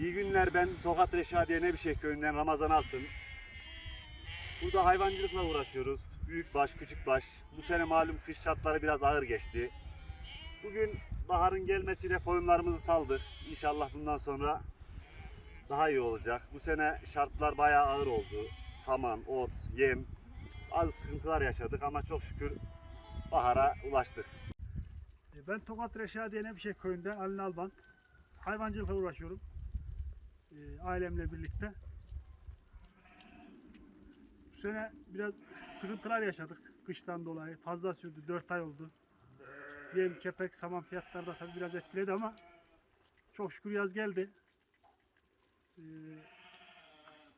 İyi günler ben Tokat Reşadiye Nebişeh köyünden Ramazan Altın. Burada hayvancılıkla uğraşıyoruz. Büyük baş, küçük baş. Bu sene malum kış şartları biraz ağır geçti. Bugün baharın gelmesiyle koyunlarımızı saldık. İnşallah bundan sonra daha iyi olacak. Bu sene şartlar bayağı ağır oldu. Saman, ot, yem. Az sıkıntılar yaşadık ama çok şükür bahara ulaştık. E, Ben Tokat Reşadiye Nebişek köyünden Ali Nalbant. Hayvancılıkla uğraşıyorum. E, ailemle birlikte. Bu sene biraz sıkıntılar yaşadık kıştan dolayı. Fazla sürdü, 4 ay oldu. Yem, kepek, saman fiyatları da tabii biraz etkiledi ama çok şükür yaz geldi. E,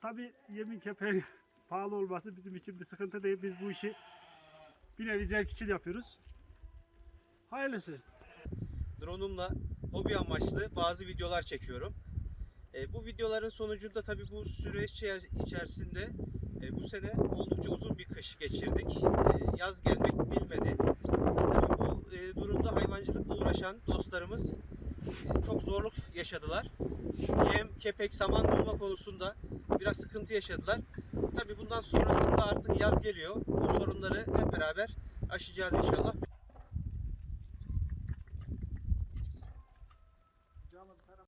tabii yemin kepeğin pahalı olması bizim için bir sıkıntı değil. Biz bu işi bir nevi zevk için yapıyoruz. Hayırlısı. drone'umla hobi amaçlı bazı videolar çekiyorum. E, bu videoların sonucunda tabii bu süreç içer- içerisinde e, bu sene oldukça uzun bir kış geçirdik. E, yaz gelmek bilmedi. Tabii bu e, durumda hayvancılıkla uğraşan dostlarımız e, çok zorluk yaşadılar. Yem, kepek, saman bulma konusunda biraz sıkıntı yaşadılar. Tabii bundan sonrasında artık yaz geliyor. Bu sorunları hep beraber aşacağız inşallah.